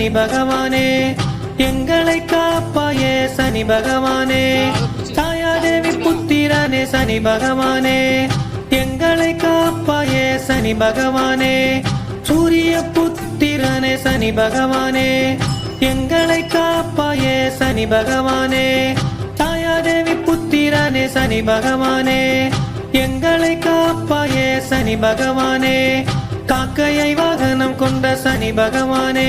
சனி பகவானே எங்களை காப்பாயே சனி பகவானே. தாயாதேவி புத்திரனே சனி பகவானே எங்களை காப்பாயே சனி பகவானே. சூரிய புத்திரனே சனி பகவானே எங்களை காப்பாயே சனி பகவானே. தாயாதேவி புத்திரனே சனி பகவானே எங்களை காப்பாயே சனி பகவானே. காக்கையை வாகனம் கொண்ட சனி பகவானே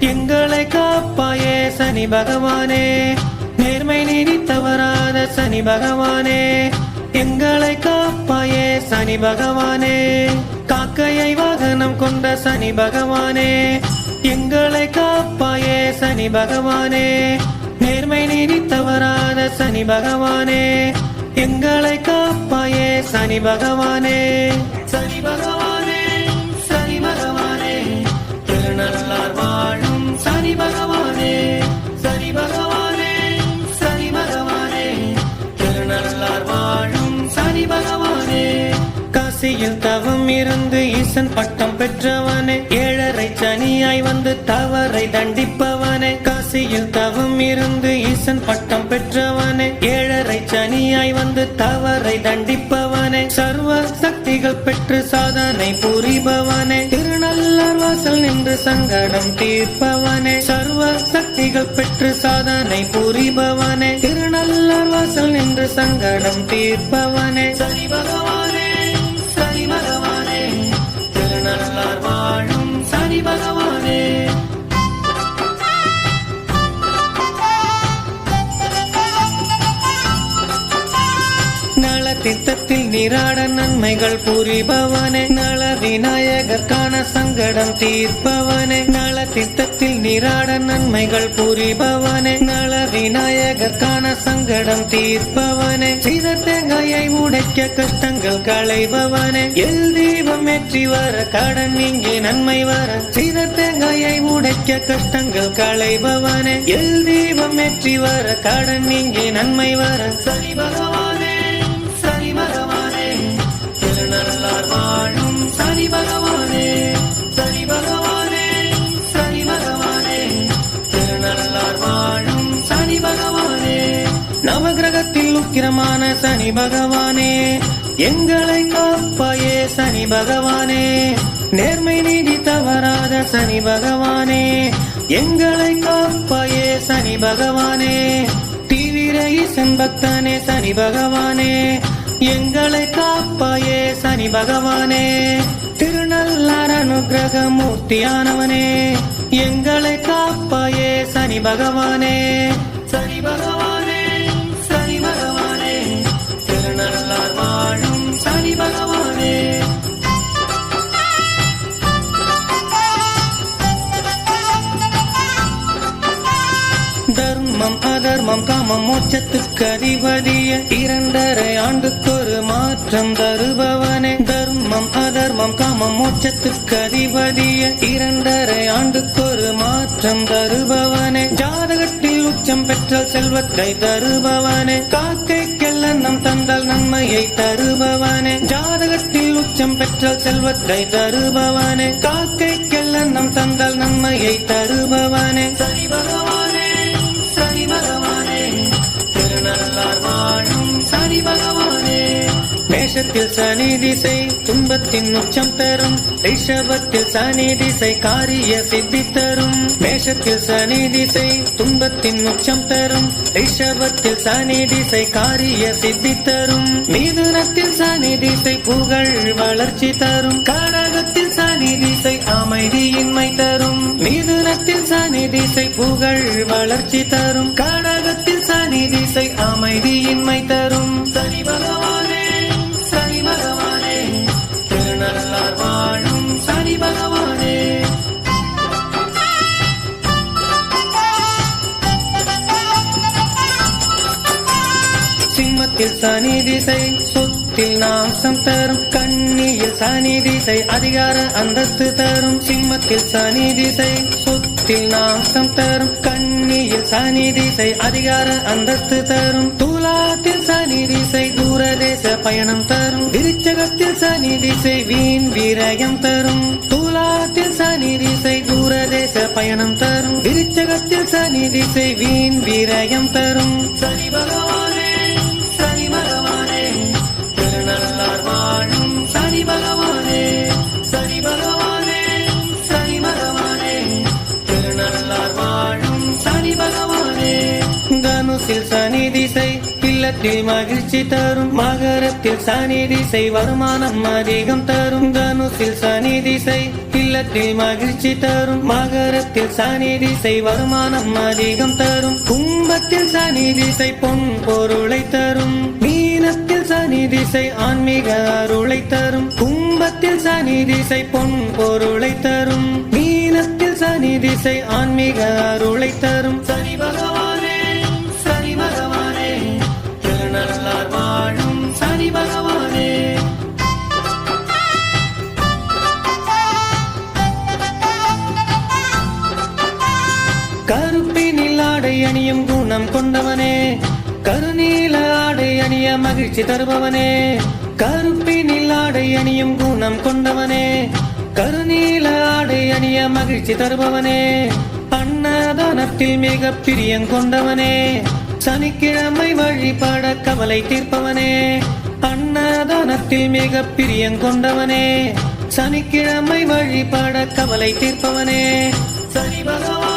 எங்களை காப்பாயே சனி பகவானே. நேர்மை நீதி தவறாத சனி பகவானே. எங்களை காப்பாயே சனி பகவானே. காக்கையை வாகனம் கொண்ட சனி பகவானே. எங்களை காப்பாயே சனி பகவானே. நேர்மை நீதி தவறாத சனி பகவானே. எங்களை காப்பாயே சனி பகவானே. சனி பகவான். சனி பகவானே சனி பகவானே சனி பகவானே. திருநள்ளார் வாழும் சனி பகவானே. காசியில் தவம் இருந்து ஈசன் பட்டம் பெற்றவனே. ஏழரை சனியாய் வந்து தவறை தண்டிப்பவனே. காசியில் தவம் இருந்து ஈசன் பட்டம் பெற்றவனே. ஏழரை சனியாய் வந்து தவறை தண்டிப்பவனே. சர்வ சக்திகள் பெற்று சாதனை புரிபவனே. வாசல் நின்று சங்கடம் தீர்ப்பவனே. சர்வ சக்திகள் பெற்று சாதனை புரிபவனே. திருநள்ளார் வாசல் நின்று சங்கடம் தீர்ப்பவனே. சரி பகவான். நல நீராட நன்மைகள் புரிபவனே. நல விநாயகர்கான சங்கடம் தீர்ப்பவனே. நல திட்டத்தில் நீராட நன்மைகள் புரிபவனே. நல விநாயகர்கான சங்கடம் தீர்ப்பவனே. செய்த தேங்காயை உடைக்க கஷ்டங்கள் களைபவனே. எல் தீபம் ஏற்றி வர கடன் நீங்கி நன்மை வர. செய்த தேங்காயை உடைக்க கஷ்டங்கள் களைபவனே. எல் தீபம் ஏற்றி வர கடன் நீங்கி நன்மை வர. சரி பகவானே சனி பகவானே திருநள்ளார் வாழும் சனி பகவானே சனி பகவானே சனி பகவானே. திருநள்ளார் வாழும் சனி பகவானே நவகிரகத்தில் உக்கிரமான சனி பகவானே. எங்களை காப்பாயே சனி பகவானே. நேர்மை நீதி தவறாத சனி பகவானே. எங்களை காப்பாயே சனி பகவானே. தீவிர ஈசன் பக்தனே சனி பகவானே. எங்களை காப்பாயே சனி பகவானே. திருநள்ளார் அனுகிரக மூர்த்தியானவனே எங்களை காப்பாயே சனி பகவானே. சனி பகவானே சனி பகவானே. திருநள்ளார் வாழும் சனி பகவானே. காமம் காமம் மோட்சத்துக்கு அதிபதிய. இரண்டரை ஆண்டுக்கொரு மாற்றம் தருபவனே. தர்மம் அதர்மம் காமம் மோட்சத்துக்கு அதிபதிய. இரண்டரை ஆண்டுக்கொரு மாற்றம் தருபவனே. ஜாதகத்தில் உச்சம் பெற்ற செல்வத்தை தருபவனே. காக்கை நம் தந்தால் நன்மையை தருபவனே. ஜாதகத்தில் உச்சம் பெற்ற செல்வத்தை தருபவனே. காக்கை நம் தந்தால் நன்மையை தருபவனே. சரி பகவானே. திருநள்ளார் வாழும் சனி பகவானே மேஷத்தில் சனி திசை துன்பத்தின் உச்சம் தரும். ரிஷபத்தில் சனி திசை காரிய சித்தி தரும். மேஷத்தில் சனி திசை துன்பத்தின் உச்சம் தரும். ரிஷபத்தில் சனி திசை காரிய சித்தி தரும். மீதுனத்தில் சனி திசை புகழ் வளர்ச்சி தரும். கடகத்தில் சனி திசை அமைதியின்மை தரும். மீதுனத்தில் சனி திசை புகழ் வளர்ச்சி தரும். கடகத்தில் திசை அமைதியின்மை தரும். சனி பகவானே சனி பகவானே திருநள்ளார் வாழும் சனி பகவானே. சிம்மத்தில் சனி திசை நாசம் தரும். கண்ணியில் சனி திசை அதிகார அந்தஸ்து தரும். சிம்மத்தில் சனி திசை சொத்தில் நாசம் தரும். கண்ணியில் சனி திசை அதிகார அந்தஸ்து தரும். துலாத்தில் சனி திசை தூரதேச பயணம் தரும். விருச்சகத்தில் சனி திசை வீண் வீரயம் தரும். துலாத்தில் சனி திசை தூரதேச பயணம் தரும். விருச்சகத்தில் சனி திசை வீண் வீரயம் தரும். சனி பகவான் தனுசில் சனி திசை இல்லத்தில் மகிழ்ச்சி தரும். மகரத்தில் சனி திசை வருமானம் அதிகம் தரும். தனுசில் சனி திசை இல்லத்தில் மகிழ்ச்சி தரும். மகரத்தில் சனி திசை வருமானம் அதிகம் தரும். கும்பத்தில் சனி திசை பொன் பொருளை தரும். மீனத்தில் சனி திசை ஆன்மீக அருளை தரும். கும்பத்தில் சனி திசை பொன் பொருளை தரும். மீனத்தில் சனி திசை ஆன்மீக அருளை தரும். சனி பகவான் அணியும் குணம் கொண்டவனே. கருநீல ஆடை அணிய மகிழ்ச்சி தருபவனே. கருப்பினில் ஆடை அணியும் குணம் கொண்டவனே. கருநீல ஆடை அணிய மகிழ்ச்சி தருபவனே. அன்னதானத்தில் மிக பிரியம் கொண்டவனே. சனிக்கிழமை வழிபாட கவலை தீர்ப்பவனே. அன்னதானத்தில் மிக பிரியம் கொண்டவனே. சனிக்கிழமை வழிபாட கவலை தீர்ப்பவனே. சனி பகவான்